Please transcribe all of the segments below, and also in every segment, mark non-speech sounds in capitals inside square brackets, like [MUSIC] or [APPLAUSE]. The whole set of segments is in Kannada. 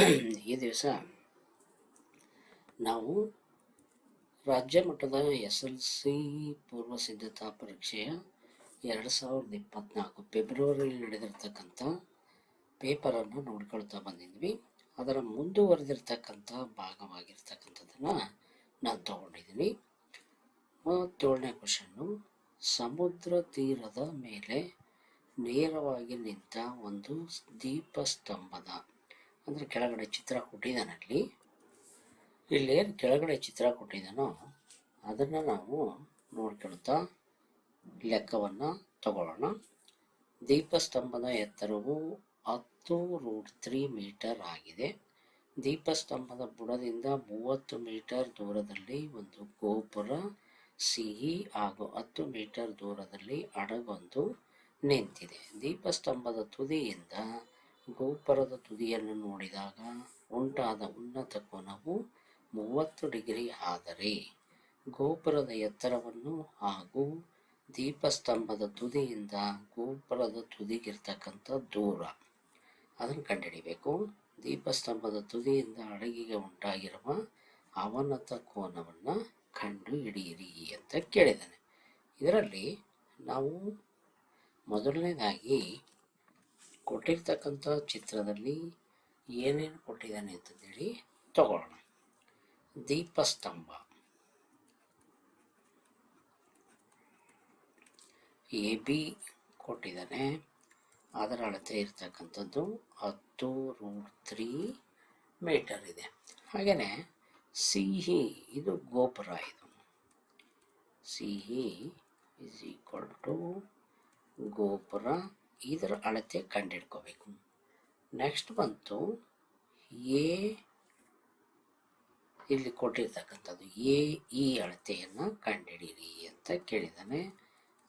ಈ ದಿವಸ ನಾವು ರಾಜ್ಯ ಮಟ್ಟದ ಎಸ್ ಎಲ್ ಸಿ ಪೂರ್ವ ಸಿದ್ಧತಾ ಪರೀಕ್ಷೆಯ ಎರಡು ಸಾವಿರದ ಇಪ್ಪತ್ನಾಲ್ಕು ಫೆಬ್ರವರಿಯಲ್ಲಿ ನಡೆದಿರ್ತಕ್ಕಂಥ ಪೇಪರನ್ನು ನೋಡ್ಕೊಳ್ತಾ ಬಂದಿದ್ವಿ. ಅದರ ಮುಂದುವರೆದಿರ್ತಕ್ಕಂಥ ಭಾಗವಾಗಿರ್ತಕ್ಕಂಥದ್ದನ್ನು ನಾನು ತಗೊಂಡಿದ್ದೀನಿ. ಮೂವತ್ತೇಳನೇ ಕ್ವಶನ್ನು, ಸಮುದ್ರ ತೀರದ ಮೇಲೆ ನೇರವಾಗಿ ನಿಂತ ಒಂದು ದೀಪಸ್ತಂಭದ ಅಂದರೆ ಕೆಳಗಡೆ ಚಿತ್ರ ಕೊಟ್ಟಿದ್ದಾನಲ್ಲಿ. ಇಲ್ಲೇನು ಕೆಳಗಡೆ ಚಿತ್ರ ಕೊಟ್ಟಿದ್ದಾನೋ ಅದನ್ನು ನಾವು ನೋಡ್ಕೊಳ್ತಾ ಲೆಕ್ಕವನ್ನು ತಗೊಳ್ಳೋಣ. ದೀಪಸ್ತಂಭದ ಎತ್ತರವು ಹತ್ತು ರೂಟ್ ತ್ರೀ ಮೀಟರ್ ಆಗಿದೆ. ದೀಪಸ್ತಂಭದ ಬುಡದಿಂದ ಮೂವತ್ತು ಮೀಟರ್ ದೂರದಲ್ಲಿ ಒಂದು ಗೋಪುರ, ಸಿಹಿ ಹಾಗೂ ಹತ್ತು ಮೀಟರ್ ದೂರದಲ್ಲಿ ಹಡಗೊಂದು ನಿಂತಿದೆ. ದೀಪಸ್ತಂಭದ ತುದಿಯಿಂದ ಗೋಪುರದ ತುದಿಯನ್ನು ನೋಡಿದಾಗ ಉಂಟಾದ ಉನ್ನತ ಕೋನವು ಮೂವತ್ತು ಡಿಗ್ರಿ ಆದರೆ ಗೋಪುರದ ಎತ್ತರವನ್ನು ಹಾಗೂ ದೀಪಸ್ತಂಭದ ತುದಿಯಿಂದ ಗೋಪುರದ ತುದಿಗಿರ್ತಕ್ಕಂಥ ದೂರ. ಅದನ್ನು ಕಂಡುಹಿಡಿಬೇಕು. ದೀಪಸ್ತಂಭದ ತುದಿಯಿಂದ ಅಡಗಿಗೆ ಉಂಟಾಗಿರುವ ಅವನತ ಕೋನವನ್ನು ಕಂಡು ಹಿಡಿಯಿರಿ ಅಂತ ಕೇಳಿದ್ದಾನೆ. ಇದರಲ್ಲಿ ನಾವು ಮೊದಲನೇದಾಗಿ ಕೊಟ್ಟಿರ್ತಕ್ಕಂಥ ಚಿತ್ರದಲ್ಲಿ ಏನೇನು ಕೊಟ್ಟಿದ್ದಾನೆ ಅಂತಂದೇಳಿ ತಗೊಳ್ಳೋಣ ದೀಪಸ್ತಂಭ. ಎ, ಬಿ ಕೊಟ್ಟಿದ್ದಾನೆ. ಅದರ ಅಳತೆ ಇರ್ತಕ್ಕಂಥದ್ದು ಹತ್ತು ರೂಟ್ ತ್ರೀ ಮೀಟರ್ ಇದೆ. ಹಾಗೆಯೇ ಸಿಹಿ, ಇದು ಗೋಪುರ ಇದು. ಸಿಹಿ ಇಸ್ ಈಕ್ವಲ್ ಟು ಗೋಪುರ ಇದರ ಅಳತೆ ಕಂಡಿಡ್ಕೋಬೇಕು. ನೆಕ್ಸ್ಟ್ ಬಂತು ಎ ಇಲ್ಲಿ ಕೊಟ್ಟಿರ್ತಕ್ಕಂಥದ್ದು ಎ ಈ ಅಳತೆಯನ್ನು ಕಂಡುಹಿಡಿಯಿರಿ ಅಂತ ಕೇಳಿದ್ದಾನೆ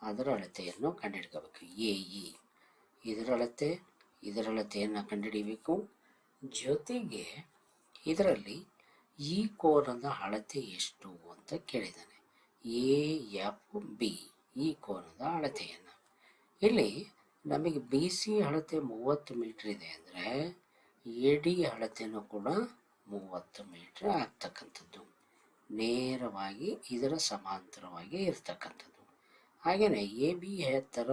ಅದರ ಅಳತೆಯನ್ನು ಕಂಡುಹಿಡ್ಕೋಬೇಕು ಎ ಇ ಇದರ ಅಳತೆ, ಇದರ ಅಳತೆಯನ್ನು ಕಂಡುಹಿಡಿಬೇಕು ಜೊತೆಗೆ ಇದರಲ್ಲಿ ಈ ಕೋನದ ಅಳತೆ ಎಷ್ಟು ಅಂತ ಕೇಳಿದ್ದಾನೆ ಎ ಎಫ್ ಬಿ ಈ ಕೋನದ ಅಳತೆಯನ್ನು. ಇಲ್ಲಿ ನಮಗೆ ಬಿ ಸಿ ಅಳತೆ ಮೂವತ್ತು ಮೀಟ್ರ್ ಇದೆ ಅಂದರೆ ಎ ಡಿ ಅಳತೆನೂ ಕೂಡ ಮೂವತ್ತು ಮೀಟ್ರ್ ಆಗ್ತಕ್ಕಂಥದ್ದು. ನೇರವಾಗಿ ಇದರ ಸಮಾಂತರವಾಗಿ ಇರ್ತಕ್ಕಂಥದ್ದು. ಹಾಗೆಯೇ ಎ ಬಿ ಎತ್ತರ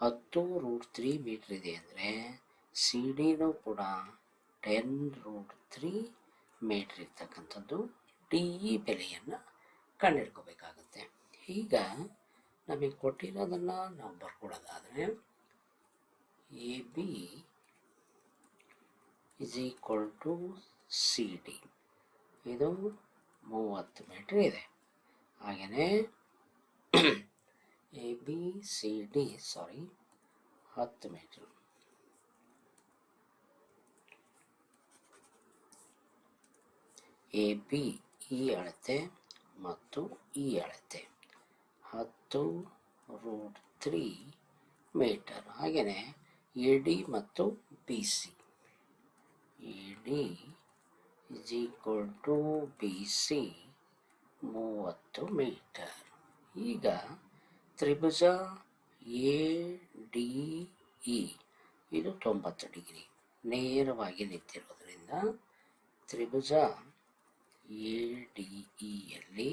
ಹತ್ತು ರೂಟ್ ತ್ರೀ ಮೀಟ್ರ್ ಇದೆ ಅಂದರೆ ಸಿ ಡಿನೂ ಕೂಡ ಟೆನ್ ರೂಟ್ ತ್ರೀ ಮೀಟ್ರ್ ಇರ್ತಕ್ಕಂಥದ್ದು. ಡಿ ಇ ಬೆಲೆಯನ್ನು ಕಂಡುಹಿಡ್ಕೋಬೇಕಾಗುತ್ತೆ. ಈಗ ನಮಗೆ ಕೊಟ್ಟಿರೋದನ್ನು ನಾವು ಬರ್ಕೊಡೋದಾದರೆ A B is equal to C D ಇದು ಮೂವತ್ತು ಮೀಟ್ರ್ ಇದೆ. ಹಾಗೆಯೇ A B C D sorry ಹತ್ತು ಮೀಟ್ರ್ ಎ ಬಿ ಈ ಅಳತೆ ಮತ್ತು ಈ ಅಳತೆ. ಹತ್ತು ರೂಟ್ ತ್ರೀ ಮೀಟರ್ ಹಾಗೆಯೇ ಎ ಡಿ ಮತ್ತು B C A D is equal to B C ಮೂವತ್ತು ಮೀಟರ್ ಈಗ ತ್ರಿಭುಜ ಎ ಡಿ ಇ ಇದು ತೊಂಬತ್ತು ಡಿಗ್ರಿ. ನೇರವಾಗಿ ನಿಂತಿರೋದ್ರಿಂದ ತ್ರಿಭುಜ A D ಇಯಲ್ಲಿ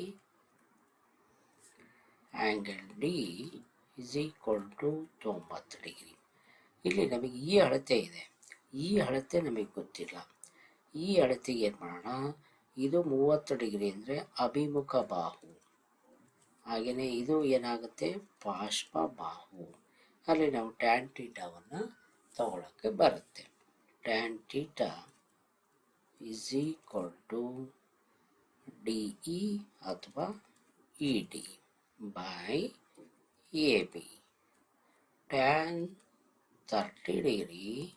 angle D is equal to ತೊಂಬತ್ತು ಡಿಗ್ರಿ ಇಲ್ಲಿ ನಮಗೆ ಈ ಅಳತೆ ಇದೆ. ಈ ಅಳತೆ ನಮಗೆ ಗೊತ್ತಿಲ್ಲ. ಈ ಅಳತೆಗೆ ಏನು ಮಾಡೋಣ? ಇದು ಮೂವತ್ತು ಡಿಗ್ರಿ ಅಂದರೆ ಅಭಿಮುಖ ಬಾಹು. ಹಾಗೆಯೇ ಇದು ಏನಾಗುತ್ತೆ? ಬಾಷ್ಪ ಬಾಹು. ಅಲ್ಲಿ ನಾವು ಟ್ಯಾನ್ ಟೀಟಾವನ್ನು ತಗೊಳ್ಳೋಕ್ಕೆ ಬರುತ್ತೆ. Tan theta is equal to D E ಅಥವಾ E D by A B tan thirty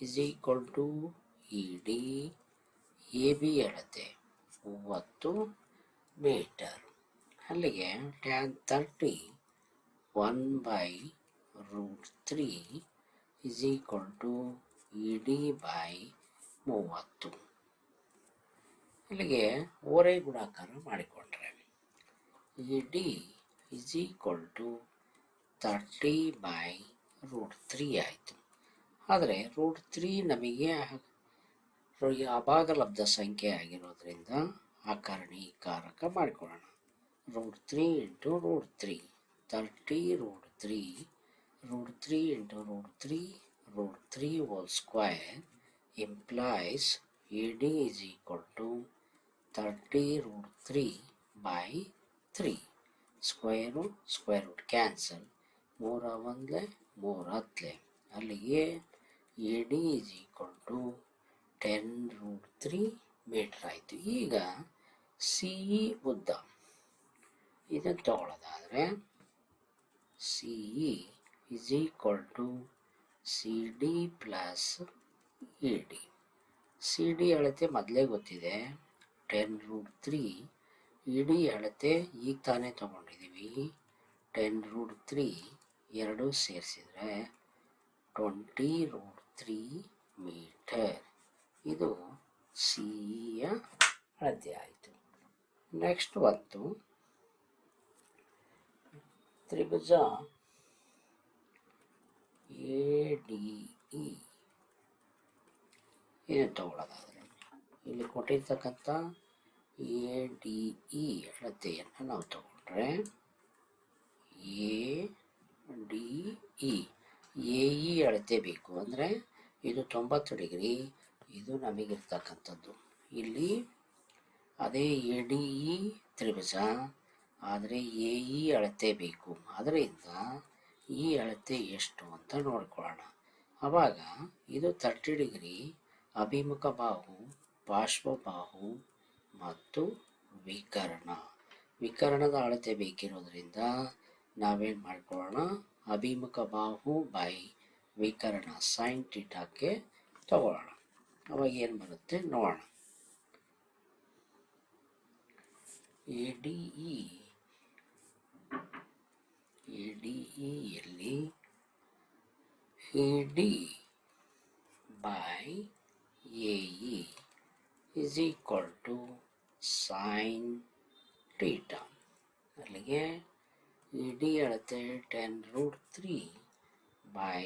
is equal to ED AB A B ಅಳತೆ. ಮೂವತ್ತು ಮೀಟರ್ ಅಲ್ಲಿಗೆ tan thirty one by root three is equal to ED by ಮೂವತ್ತು. ಅಲ್ಲಿಗೆ ಓರೆ ಗುಣಾಕಾರ ಮಾಡಿಕೊಂಡ್ರೆ. E D equal to thirty by root three ಆಯಿತು. ಆದರೆ ರೂಟ್ ತ್ರೀ ನಮಗೆ ಅಭಾಗಲಬ್ಧ ಸಂಖ್ಯೆ ಆಗಿರೋದ್ರಿಂದ ಆಕರಣೀಕಾರಕ ಮಾಡಿಕೊಳ್ಳೋಣ. Root three into root three thirty root three root three into root three root three whole square implies A D is equal to thirty root three by three square square root cancel ಮೂರ ಒಂದಲೆ, ಮೂರು ಹತ್ತಲೆ ಅಲ್ಲಿಗೆ A D is equal to ten root three metre ಆಯಿತು. ಈಗ ಸಿ ಇ ಉದ್ದ. ಇದನ್ನು ತಗೊಳ್ಳೋದಾದರೆ C E is equal to C D plus E D C D ಅಳತೆ ಮೊದಲೇ ಗೊತ್ತಿದೆ. ಟೆನ್ ರೂಟ್ ತ್ರೀ ಇಡೀ ಅಳತೆ ಈಗ ತಾನೇ ತಗೊಂಡಿದ್ದೀವಿ. ಟೆನ್ ರೂಟ್ ತ್ರೀ ಎರಡು ಸೇರಿಸಿದರೆ ಟ್ವೆಂಟಿ ರೂಟ್ ತ್ರೀ ಮೀಟರ್ ಇದು ಸಿಯ ಅಳತೆ ಆಯಿತು. ನೆಕ್ಸ್ಟ್ ಬಂತು. ತ್ರಿಭುಜ ಎ ಡಿ ಇ ಇದನ್ನು ತಗೊಳ್ಳೋದಾದ್ರೆ ಇಲ್ಲಿ ಕೊಟ್ಟಿರ್ತಕ್ಕಂಥ ಎ, ಡಿ, ಇ ಅಳತೆಯನ್ನು ನಾವು ತಗೊಂಡ್ರೆ A, D, E. A, E ಅಳತೆ ಬೇಕು ಅಂದರೆ ಇದು ತೊಂಬತ್ತು ಡಿಗ್ರಿ, ಇದು ನಮಗಿರ್ತಕ್ಕಂಥದ್ದು. ಇಲ್ಲಿ ಅದೇ ಎ, ಡಿ, ಇ ತ್ರಿಭುಜ, ಆದರೆ ಎ, ಇ ಅಳತೆ ಬೇಕು. ಅದರಿಂದ ಈ ಅಳತೆ ಎಷ್ಟು ಅಂತ ನೋಡ್ಕೊಳ್ಳೋಣ. ಆವಾಗ ಇದು ತರ್ಟಿ ಡಿಗ್ರಿ ಅಭಿಮುಖ ಬಾಹು ಪಾರ್ಶ್ವಬಾಹು ಮತ್ತು ವಿಕರಣ. ವಿಕರಣದ ಅಳತೆ ಬೇಕಿರೋದ್ರಿಂದ ನಾವೇನು ಮಾಡ್ಕೊಳ್ಳೋಣ? ಅಭಿಮುಖ ಬಾಹು ಬೈ ವಿಕರಣ ಸೈನ್ ಟೀಟಾಕ್ಕೆ ತಗೊಳ್ಳೋಣ. ಅವಾಗ ಏನು ಬರುತ್ತೆ? ನೋಡೋಣ. A D E A D ಇಯಲ್ಲಿ A D by A E equal equal to theta ಅಲ್ಲಿಗೆ ಡಿ ಅಳತೆ ten root three by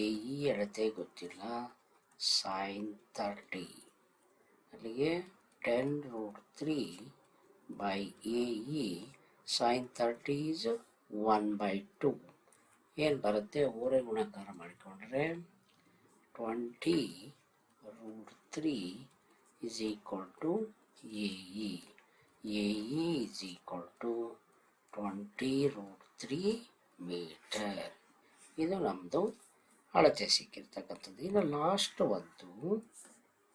A E ಅಳತೆ ಗೊತ್ತಿಲ್ಲ. ಸೈನ್ ತರ್ಟಿ ಅಲ್ಲಿಗೆ ten root three by A E sine thirty is one by two ಏನು ಬರುತ್ತೆ? ಊರೇ ಗುಣಾಕಾರ ಮಾಡಿಕೊಂಡ್ರೆ twenty root three is equal to AE. AE is equal to 20 root 3 metre ಇದು ನಮ್ಮದು ಅಳತೆ ಸಿಕ್ಕಿರ್ತಕ್ಕಂಥದ್ದು. ಇನ್ನು ಲಾಸ್ಟ್ ಒಂದು,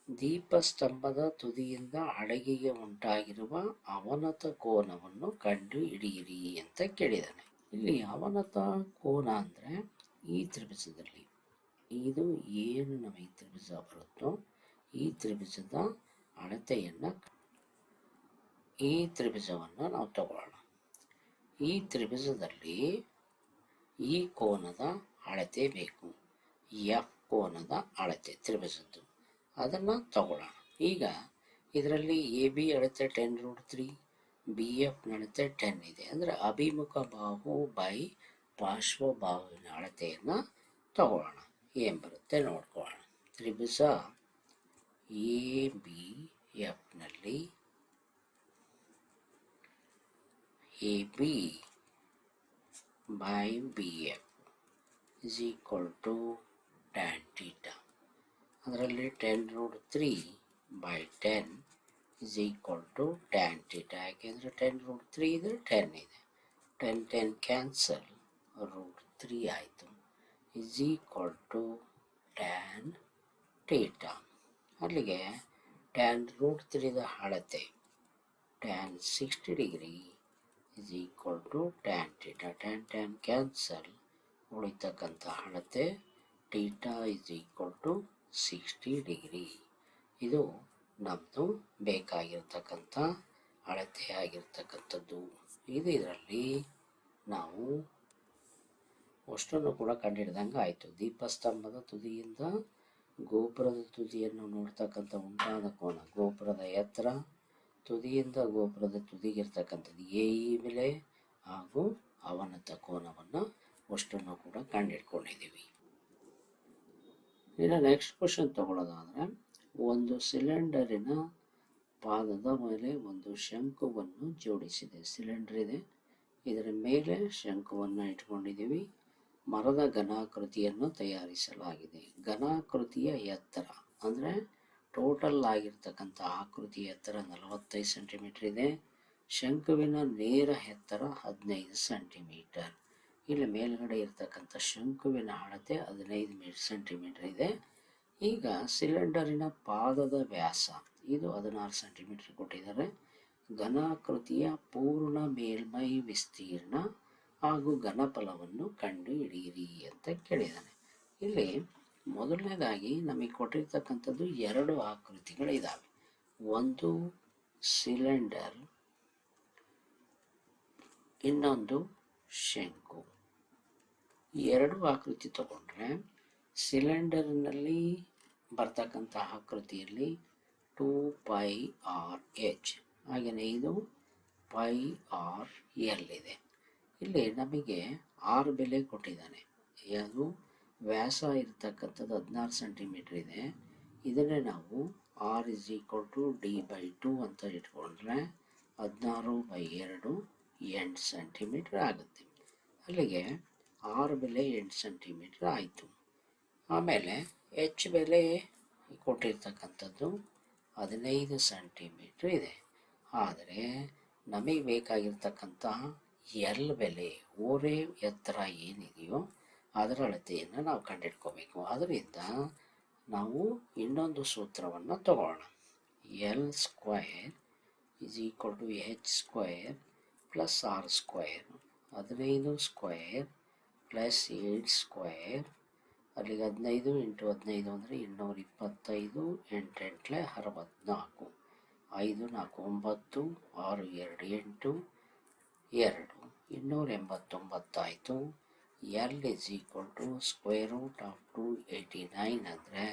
ದೀಪಸ್ತಂಭದ ತುದಿಯಿಂದ ಹಡಗಿಗೆ ಉಂಟಾಗಿರುವ ಅವನತ ಕೋನವನ್ನು ಕಂಡು ಹಿಡಿಯಿರಿ ಅಂತ ಕೇಳಿದ್ದಾನೆ ಇಲ್ಲಿ ಅವನತ ಕೋನ ಅಂದರೆ ಈ ತ್ರಿಭುಜದಲ್ಲಿ. ಇದು ಏನು ನಮಗೆ ತ್ರಿಭುಜ ಬರುತ್ತೋ ಈ ತ್ರಿಭುಜದ ಅಳತೆಯನ್ನು ಈ ತ್ರಿಭುಜವನ್ನು ನಾವು ತಗೊಳ್ಳೋಣ. ಈ ತ್ರಿಭುಜದಲ್ಲಿ ಈ ಕೋನದ ಅಳತೆ ಬೇಕು. ಎಫ್ ಕೋನದ ಅಳತೆ, ತ್ರಿಭುಜದ್ದು. ಅದನ್ನು ತಗೊಳ್ಳೋಣ. ಈಗ ಇದರಲ್ಲಿ ಎ ಬಿ ಅಳತೆ ten root three B F ಅಳತೆ ಟೆನ್ ಇದೆ. ಅಂದರೆ ಅಭಿಮುಖ ಬಾಹು ಬೈ ಪಾರ್ಶ್ವ ಬಾಹುವಿನ ಅಳತೆಯನ್ನು ತಗೊಳ್ಳೋಣ. ಏನು ಬರುತ್ತೆ ನೋಡ್ಕೊಳ್ಳೋಣ. ತ್ರಿಭುಜ A B ಎಫ್ನಲ್ಲಿ by B F is equal to tan theta ಅದರಲ್ಲಿ ten root three by ten is equal to tan theta ಯಾಕೆಂದರೆ ಟೆನ್ ರೂಟ್ ತ್ರೀ ಇದೆ ಟೆನ್ ಇದೆ. Ten ten cancel root three ಆಯಿತು. Is equal to tan theta ಅಲ್ಲಿಗೆ ಟ್ಯಾನ್ ರೂಟ್ ತ್ರೀದ ಅಳತೆ. Tan sixty degree is equal to tan theta tan tan cancel ಉಳಿತಕ್ಕಂಥ ಅಳತೆ theta is equal to sixty degree ಇದು ನಮ್ಮದು ಬೇಕಾಗಿರ್ತಕ್ಕಂಥ ಅಳತೆ ಆಗಿರ್ತಕ್ಕಂಥದ್ದು. ಇದು ಇದರಲ್ಲಿ ನಾವು ಅಷ್ಟನ್ನು ಕೂಡ ಕಂಡುಹಿಡ್ದಂಗೆ ಆಯಿತು. ದೀಪಸ್ತಂಭದ ತುದಿಯಿಂದ ಗೋಪುರದ ತುದಿಯನ್ನು ನೋಡ್ತಕ್ಕಂಥ ಉಂಟಾದ ಕೋನ. ಗೋಪುರದ ಎತ್ತರ ತುದಿಯಿಂದ ಗೋಪುರದ ತುದಿಗಿರ್ತಕ್ಕಂಥದ್ದು ಎ ಬೆಲೆ ಹಾಗೂ ಅವನತ ಕೋನವನ್ನು ಅಷ್ಟನ್ನು ಕೂಡ ಕಂಡುಹಿಡ್ಕೊಂಡಿದ್ದೀವಿ ಇನ್ನು ನೆಕ್ಸ್ಟ್ ಕ್ವಶನ್ ತಗೊಳ್ಳೋದಾದರೆ, ಒಂದು ಸಿಲಿಂಡರಿನ ಪಾದದ ಮೇಲೆ ಒಂದು ಶಂಕುವನ್ನು ಜೋಡಿಸಿದೆ. ಸಿಲಿಂಡರ್ ಇದೆ. ಇದರ ಮೇಲೆ ಶಂಕುವನ್ನು ಇಟ್ಕೊಂಡಿದ್ದೀವಿ. ಮರದ ಘನಾಕೃತಿಯನ್ನು ತಯಾರಿಸಲಾಗಿದೆ. ಘನಾಕೃತಿಯ ಎತ್ತರ ಅಂದರೆ ಟೋಟಲ್ ಆಗಿರ್ತಕ್ಕಂಥ ಆಕೃತಿ ಎತ್ತರ ನಲವತ್ತೈದು ಸೆಂಟಿಮೀಟರ್ ಇದೆ. ಶಂಕುವಿನ ನೇರ ಎತ್ತರ ಹದಿನೈದು ಸೆಂಟಿಮೀಟರ್. ಇಲ್ಲಿ ಮೇಲ್ಗಡೆ ಇರ್ತಕ್ಕಂಥ ಶಂಕುವಿನ ಅಳತೆ ಹದಿನೈದು ಮೀ ಸೆಂಟಿಮೀಟರ್ ಇದೆ. ಈಗ ಸಿಲಿಂಡರಿನ ಪಾದದ ವ್ಯಾಸ, ಇದು ಹದಿನಾರು ಸೆಂಟಿಮೀಟರ್ ಕೊಟ್ಟಿದ್ದಾರೆ. ಘನಾಕೃತಿಯ ಪೂರ್ಣ ಮೇಲ್ಮೈ ವಿಸ್ತೀರ್ಣ ಹಾಗೂ ಘನಫಲವನ್ನು ಕಂಡುಹಿಡಿಯಿರಿ ಅಂತ ಕೇಳಿದ್ದಾನೆ. ಇಲ್ಲಿ ಮೊದಲನೇದಾಗಿ ನಮಗೆ ಕೊಟ್ಟಿರ್ತಕ್ಕಂಥದ್ದು ಎರಡು ಆಕೃತಿಗಳಿದ್ದಾವೆ ಒಂದು ಸಿಲಿಂಡರ್, ಇನ್ನೊಂದು ಶಂಕು. ಈ ಎರಡು ಆಕೃತಿ ತಗೊಂಡ್ರೆ ಸಿಲಿಂಡರ್ನಲ್ಲಿ ಬರ್ತಕ್ಕಂಥ ಆಕೃತಿಯಲ್ಲಿ ಟೂ ಪೈ ಆರ್ ಎಚ್. ಹಾಗೆಯೇ ಇದು ಪೈ ಆರ್ ಎಲ್ ಇದೆ. ಇಲ್ಲಿ ನಮಗೆ ಆರ್ ಬೆಲೆ ಕೊಟ್ಟಿದ್ದಾನೆ. ಅದು ವ್ಯಾಸ ಇರತಕ್ಕಂಥದ್ದು ಹದಿನಾರು ಸೆಂಟಿಮೀಟ್ರ್ ಇದೆ. ಇದನ್ನೇ ನಾವು R is equal to D by two ಅಂತ ಇಟ್ಕೊಂಡ್ರೆ ಹದಿನಾರು ಬೈ ಎರಡು ಎಂಟು ಸೆಂಟಿಮೀಟ್ರ್ ಆಗುತ್ತೆ. ಅಲ್ಲಿಗೆ ಆರ್ ಬೆಲೆ ಎಂಟು ಸೆಂಟಿಮೀಟ್ರ್ ಆಯಿತು. ಆಮೇಲೆ ಎಚ್ ಬೆಲೆ ಕೊಟ್ಟಿರ್ತಕ್ಕಂಥದ್ದು ಹದಿನೈದು ಸೆಂಟಿಮೀಟ್ರ್ ಇದೆ. ಆದರೆ ನಮಗೆ ಬೇಕಾಗಿರ್ತಕ್ಕಂಥ ಎಲ್ ಬೆಲೆ ಓರೆ ಎತ್ತರ ಏನಿದೆಯೋ ಅದರ ಅಳತೆಯನ್ನು ನಾವು ಕಂಡಿಡ್ಕೋಬೇಕು. ಅದರಿಂದ ನಾವು ಇನ್ನೊಂದು ಸೂತ್ರವನ್ನು ತಗೋಣ L square is equal to H square plus R square ಹದಿನೈದು ಸ್ಕ್ವಯರ್ ಪ್ಲಸ್ ಏಟ್ ಸ್ಕ್ವಯರ್ ಅಲ್ಲಿಗೆ ಹದಿನೈದು ಇಂಟು ಹದಿನೈದು ಅಂದರೆ ಇನ್ನೂರ ಇಪ್ಪತ್ತೈದು ಎಂಟೆಂಟ್ಲೆ ಅರವತ್ತ್ನಾಲ್ಕು ಐದು, ನಾಲ್ಕು, ಒಂಬತ್ತು, ಆರು, ಎರಡು, ಎಂಟು, ಎರಡು. ಇನ್ನೂರ ಎಂಬತ್ತೊಂಬತ್ತಾಯಿತು. L is equal to square root of two eighty nine ಅಂದರೆ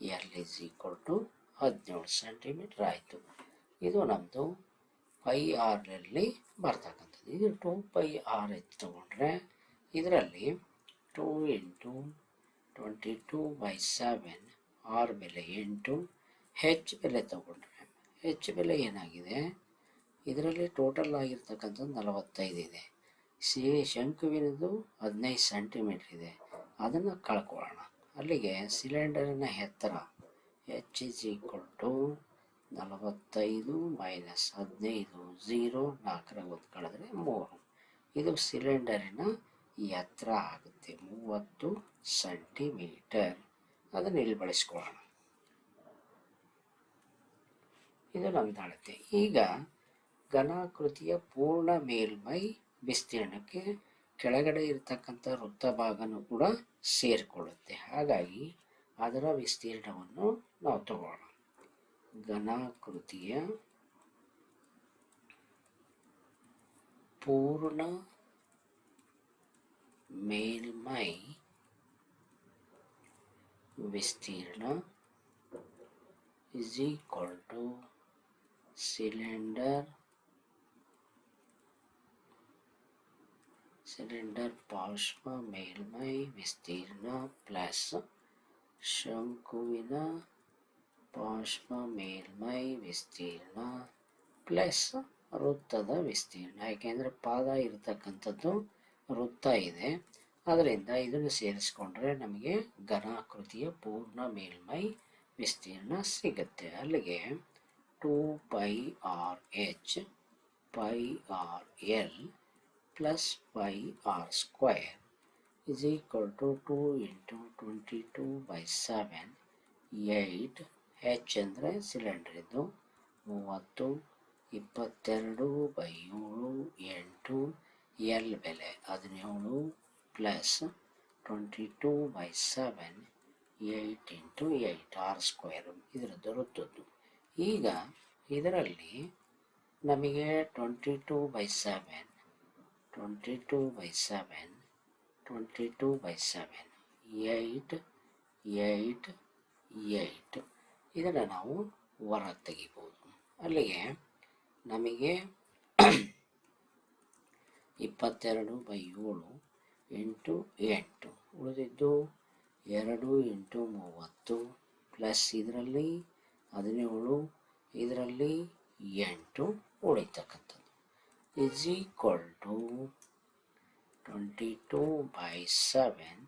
ಎಲ್ ಇಸ್ ಈಕ್ವಲ್ ಟು ಹದಿನೇಳು ಸೆಂಟಿಮೀಟ್ರ್ ಆಯಿತು. ಇದು ನಮ್ಮದು ಪೈ ಆರಲ್ಲಿ ಬರ್ತಕ್ಕಂಥದ್ದು. ಇದು ಟೂ ಪೈ ಆರ್ ಎಚ್ ತೊಗೊಂಡ್ರೆ ಇದರಲ್ಲಿ two into twenty two by seven R ಬೆಲೆ ಎಂಟು ಹೆಚ್ ಬೆಲೆ ತೊಗೊಂಡ್ರೆ ಹೆಚ್ ಬೆಲೆ ಏನಾಗಿದೆ? ಇದರಲ್ಲಿ ಟೋಟಲ್ ಆಗಿರ್ತಕ್ಕಂಥದ್ದು ನಲವತ್ತೈದು ಇದೆ. ಸಿ ಶಂಕುವಿನದು ಹದಿನೈದು ಸೆಂಟಿಮೀಟ್ರ್ ಇದೆ. ಅದನ್ನು ಕಳ್ಕೊಳ್ಳೋಣ. ಅಲ್ಲಿಗೆ ಸಿಲಿಂಡರಿನ ಎತ್ತರ ಎಚ್ ಇಸ್ ಈಕ್ವಲ್ ಟು ನಲವತ್ತೈದು ಮೈನಸ್ ಹದಿನೈದು ಝೀರೋ ನಾಲ್ಕರ ಕಳೆದ್ರೆ ಮೂರು. ಇದು ಸಿಲಿಂಡರಿನ ಎತ್ತರ ಆಗುತ್ತೆ. ಮೂವತ್ತು ಸೆಂಟಿಮೀಟರ್ ಅದನ್ನು ಇಲ್ಲಿ ಬಳಸ್ಕೊಳ್ಳೋಣ. ಇದು ನಮ್ದು ಅಳತೆ ಈಗ ಘನಾಕೃತಿಯ ಪೂರ್ಣ ಮೇಲ್ಮೈ ವಿಸ್ತೀರ್ಣಕ್ಕೆ ಕೆಳಗಡೆ ಇರತಕ್ಕಂಥ ವೃತ್ತ ಭಾಗನೂ ಕೂಡ ಸೇರಿಕೊಳ್ಳುತ್ತೆ. ಹಾಗಾಗಿ ಅದರ ವಿಸ್ತೀರ್ಣವನ್ನು ನಾವು ತಗೋಣ ಘನಾಕೃತಿಯ ಪೂರ್ಣ ಮೇಲ್ಮೈ ವಿಸ್ತೀರ್ಣ is equal to cylinder cylinder ಪಾರ್ಶ್ವ ಮೇಲ್ಮೈ ವಿಸ್ತೀರ್ಣ ಪ್ಲಸ್ ಶಂಕುವಿನ ಪಾರ್ಶ್ವ ಮೇಲ್ಮೈ ವಿಸ್ತೀರ್ಣ ಪ್ಲಸ್ ವೃತ್ತದ ವಿಸ್ತೀರ್ಣ. ಯಾಕೆಂದರೆ ಪಾದ ಇರತಕ್ಕಂಥದ್ದು ವೃತ್ತ ಇದೆ. ಅದರಿಂದ ಇದನ್ನು ಸೇರಿಸ್ಕೊಂಡ್ರೆ ನಮಗೆ ಘನಾಕೃತಿಯ ಪೂರ್ಣ ಮೇಲ್ಮೈ ವಿಸ್ತೀರ್ಣ ಸಿಗುತ್ತೆ. ಅಲ್ಲಿಗೆ two pi R H, pi R L pi R square is equal to two into twenty two by seven eight H ಅಂದರೆ ಸಿಲಿಂಡ್ರಿದ್ದು ಮೂವತ್ತು, ಇಪ್ಪತ್ತೆರಡು ಬೈ ಏಳು, ಎಂಟು ಎಲ್ ಬೆಲೆ ಹದಿನೇಳು plus twenty two by seven eight into eight R square ಇದರದ್ದು ವೃತ್ತದ್ದು. ಈಗ ಇದರಲ್ಲಿ ನಮಗೆ twenty two by seven twenty two by seven twenty two by seven eight eight eight ಇದನ್ನು ನಾವು ಹೊರಗೆ ತೆಗಿಬೋದು ಅಲ್ಲಿಗೆ ನಮಗೆ [CLEARS THROAT] ಇಪ್ಪತ್ತೆರಡು ಬೈ ಏಳು ಎಂಟು ಎಂಟು ಉಳಿದಿದ್ದು ಎರಡು ಎಂಟು ಮೂವತ್ತು ಪ್ಲಸ್ ಇದರಲ್ಲಿ ಹದಿನೇಳು, ಇದರಲ್ಲಿ ಎಂಟು ಉಳಿತಕ್ಕಂಥದ್ದು. Is equal twenty two by seven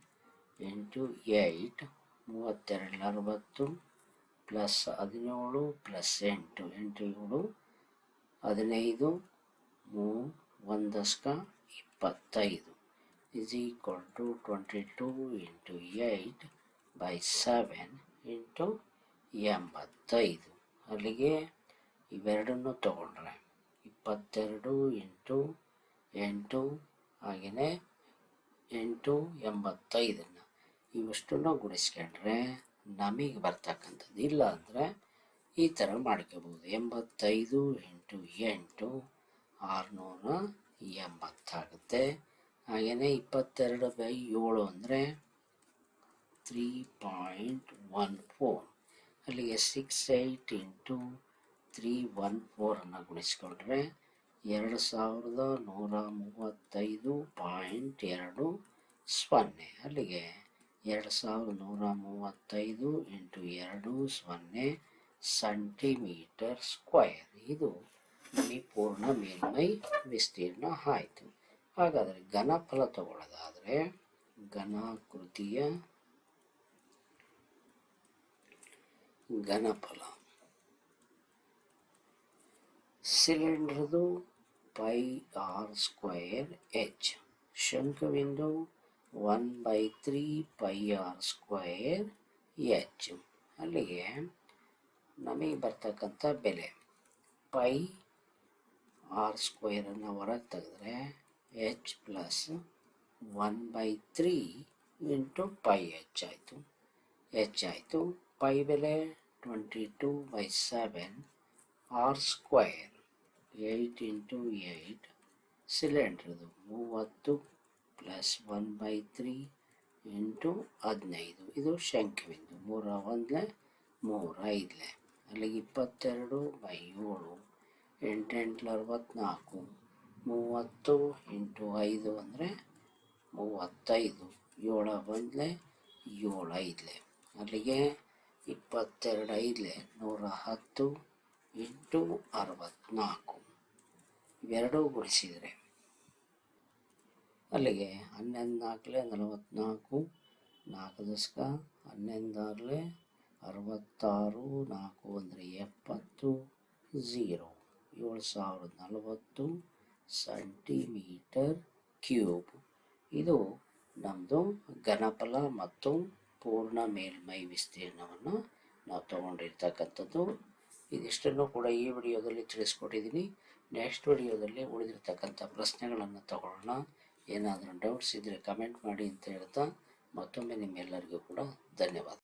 into eight ಮೂವತ್ತೆರಡು ಅರವತ್ತು ಪ್ಲಸ್ ಹದಿನೇಳು ಪ್ಲಸ್ ಎಂಟು ಎಂಟು ಏಳು, ಹದಿನೈದು ಮೂ ಒಂದಸ್ಕ ಇಪ್ಪತ್ತೈದು is equal to twenty two into eight by seven into ಎಂಬತ್ತೈದು. ಅಲ್ಲಿಗೆ ಇವೆರಡನ್ನು ತಗೊಂಡ್ರೆ ಇಪ್ಪತ್ತೆರಡು ಇಂಟು ಎಂಟು ಹಾಗೆಯೇ ಎಂಟು ಎಂಬತ್ತೈದನ್ನು ಇವಷ್ಟನ್ನು ಗುಡಿಸ್ಕೊಂಡ್ರೆ ನಮಗೆ ಬರ್ತಕ್ಕಂಥದ್ದು ಇಲ್ಲ ಅಂದರೆ ಈ ಥರ ಮಾಡ್ಕೋಬೋದು. ಎಂಬತ್ತೈದು ಎಂಟು ಎಂಟು ಆರುನೂರ ಎಂಬತ್ತಾಗುತ್ತೆ. ಹಾಗೆಯೇ ಇಪ್ಪತ್ತೆರಡು ಬೈ ಏಳು ಅಂದರೆ ತ್ರೀ ಪಾಯಿಂಟ್ ಒನ್ ಫೋರ್ ಅಲ್ಲಿಗೆ six eight into three one ಫೋರನ್ನು ಗುಣಿಸ್ಕೊಂಡ್ರೆ ಎರಡು ಸಾವಿರದ ನೂರ ಮೂವತ್ತೈದು ಪಾಯಿಂಟ್ ಎರಡು ಸೊನ್ನೆ. ಅಲ್ಲಿಗೆ ಎರಡು ಸಾವಿರದ ನೂರ ಮೂವತ್ತೈದು ಇಂಟು ಎರಡು ಸೊನ್ನೆ ಸೆಂಟಿಮೀಟರ್ ಸ್ಕ್ವಯರ್ ಇದು ನಮಗೆ ಪೂರ್ಣ ಮೇಲ್ಮೈ ವಿಸ್ತೀರ್ಣ ಆಯಿತು. ಹಾಗಾದರೆ ಘನಫಲ ತಗೊಳ್ಳೋದಾದರೆ ಘನಾಕೃತಿಯ ಘನಫಲ. ಸಿಲಿಂಡ್ರದು pi R square H. ಶಂಕುವಿಂದು one by three pi R square H. ಅಲ್ಲಿಗೆ ನಮಗೆ ಬರ್ತಕ್ಕಂಥ ಬೆಲೆ. ಪೈ ಆರ್ ಸ್ಕ್ವಯರನ್ನು ಹೊರಗೆ ತೆಗೆದ್ರೆ H plus one by three into pi H ಆಯಿತು. ಎಚ್ ಆಯಿತು. ಪೈ ಬೆಲೆ twenty two by seven R square eight into eight ಸಿಲಿಂಡ್ರದು ಮೂವತ್ತು plus one by three into ಹದಿನೈದು ಇದು ಶಂಖವಿಂದು ಮೂರ ಒಂದಲೆ ಮೂರು ಐದಲೆ ಅಲ್ಲಿಗೆ ಇಪ್ಪತ್ತೆರಡು ಬೈ ಏಳು ಎಂಟೆಂಟ್ಲ ಅರವತ್ತ್ನಾಲ್ಕು ಮೂವತ್ತು ಇಂಟು ಐದು ಅಂದರೆ ಮೂವತ್ತೈದು ಏಳ ಒಂದಲೆ ಏಳು ಐದಲೆ ಅಲ್ಲಿಗೆ ಇಪ್ಪತ್ತೆರಡು ಐದಲೆ ನೂರ ಹತ್ತು ಇಂಟು ಅರವತ್ನಾಲ್ಕು. ಇವೆರಡೂ ಗುಣಿಸಿದರೆ ಅಲ್ಲಿಗೆ ಹನ್ನೊಂದು ನಾಲ್ಕಲೆ ನಲವತ್ತ್ನಾಲ್ಕು ನಾಲ್ಕು ದಶಕ ಹನ್ನೊಂದಾಗಲೇ ಅರವತ್ತಾರು, ನಾಲ್ಕು ಅಂದರೆ ಎಪ್ಪತ್ತು, ಝೀರೋ. ಏಳು ಸಾವಿರದ ನಲವತ್ತು ಸೆಂಟಿಮೀಟರ್ ಕ್ಯೂಬ್. ಇದು ನಮ್ಮದು ಘನಫಲ ಮತ್ತು ಪೂರ್ಣ ಮೇಲ್ಮೈ ವಿಸ್ತೀರ್ಣವನ್ನು ನಾವು ತಗೊಂಡಿರ್ತಕ್ಕಂಥದ್ದು. ಇದಿಷ್ಟನ್ನು ಕೂಡ ಈ ವಿಡಿಯೋದಲ್ಲಿ ತಿಳಿಸ್ಕೊಟ್ಟಿದ್ದೀನಿ. ನೆಕ್ಸ್ಟ್ ವಿಡಿಯೋದಲ್ಲಿ ಉಳಿದಿರ್ತಕ್ಕಂಥ ಪ್ರಶ್ನೆಗಳನ್ನು ತಗೊಳ್ಳೋಣ. ಏನಾದರೂ ಡೌಟ್ಸ್ ಇದ್ದರೆ ಕಮೆಂಟ್ ಮಾಡಿ ಅಂತ ಹೇಳ್ತಾ ಮತ್ತೊಮ್ಮೆ ನಿಮ್ಮೆಲ್ಲರಿಗೂ ಕೂಡ ಧನ್ಯವಾದ.